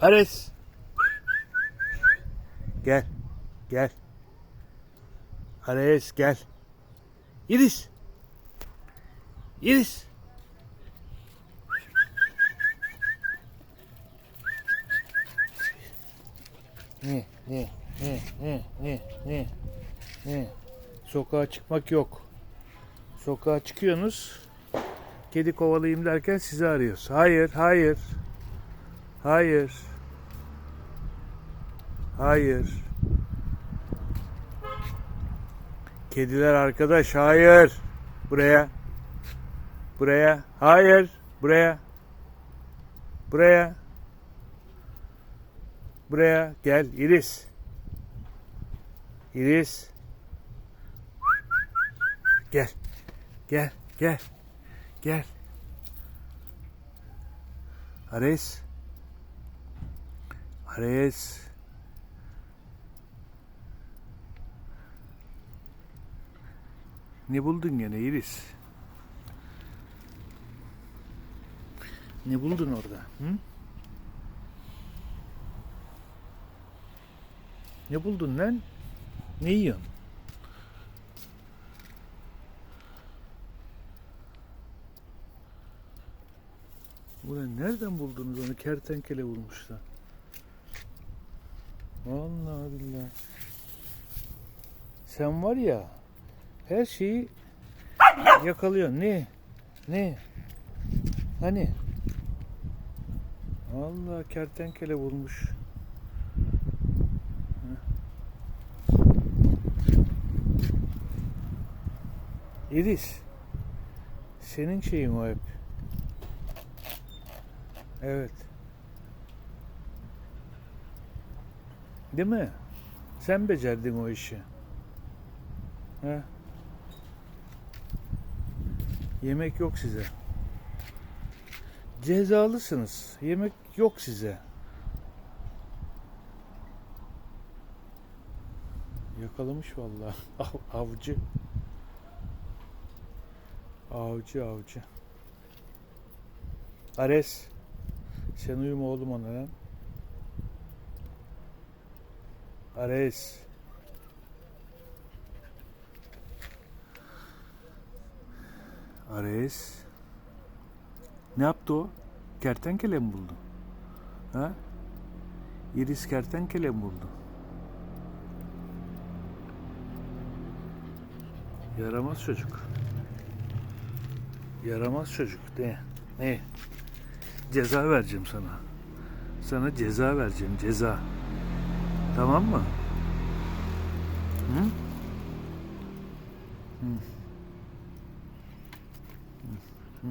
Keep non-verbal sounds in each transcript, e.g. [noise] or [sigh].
Ares. Gel. Gel. Ares gel. Iris. Iris. Ne ne ne ne ne ne ne sokağa çıkmak yok. Sokağa çıkıyorsunuz. Kedi kovalayayım derken sizi arıyoruz. Hayır, hayır. Hayır. Hayır. Kediler arkadaş, hayır. Buraya. Buraya. Hayır. Buraya. Buraya. Buraya gel Iris. Iris. Gel. Gel. Gel. Gel. Ares. Ares. Ne buldun gene Iris? Ne buldun orada? Hı? Ne buldun lan? Ne yiyorsun? Ulan nereden buldunuz onu? Kertenkele bulmuşlar. Vallahi billahi. Sen var ya her şeyi yakalıyorsun. Ne? Ne? Hani? Allah kertenkele bulmuş. Iris. Senin şeyin o hep. Evet. Değil mi? Sen becerdin o işi. He? Yemek yok size. Cezalısınız. Yemek yok size. Yakalamış vallahi. [laughs] Av- Avcı. Avcı avcı. Ares. Sen uyuma oğlum ona lan. Ares. Ares. Ne yaptı o? Kertenkele mi buldu? Ha? Iris kertenkele mi buldu? Yaramaz çocuk. Yaramaz çocuk. Ne? Ne? Ceza vereceğim sana. Sana ceza vereceğim. Ceza. Tamam mı? Hı? Hı. Hı.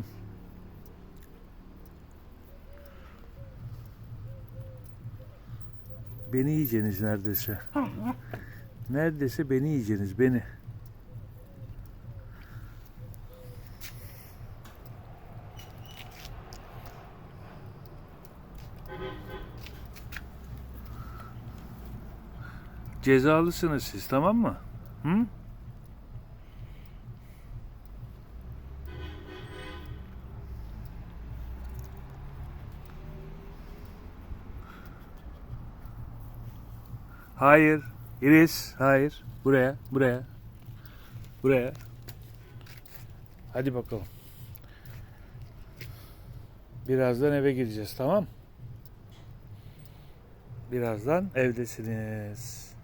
Beni yiyeceksiniz neredeyse. Neredeyse beni yiyeceksiniz. Beni. Cezalısınız siz tamam mı? Hı? Hayır. Iris, hayır. Buraya, buraya. Buraya. Hadi bakalım. Birazdan eve gireceğiz, tamam? Birazdan evdesiniz.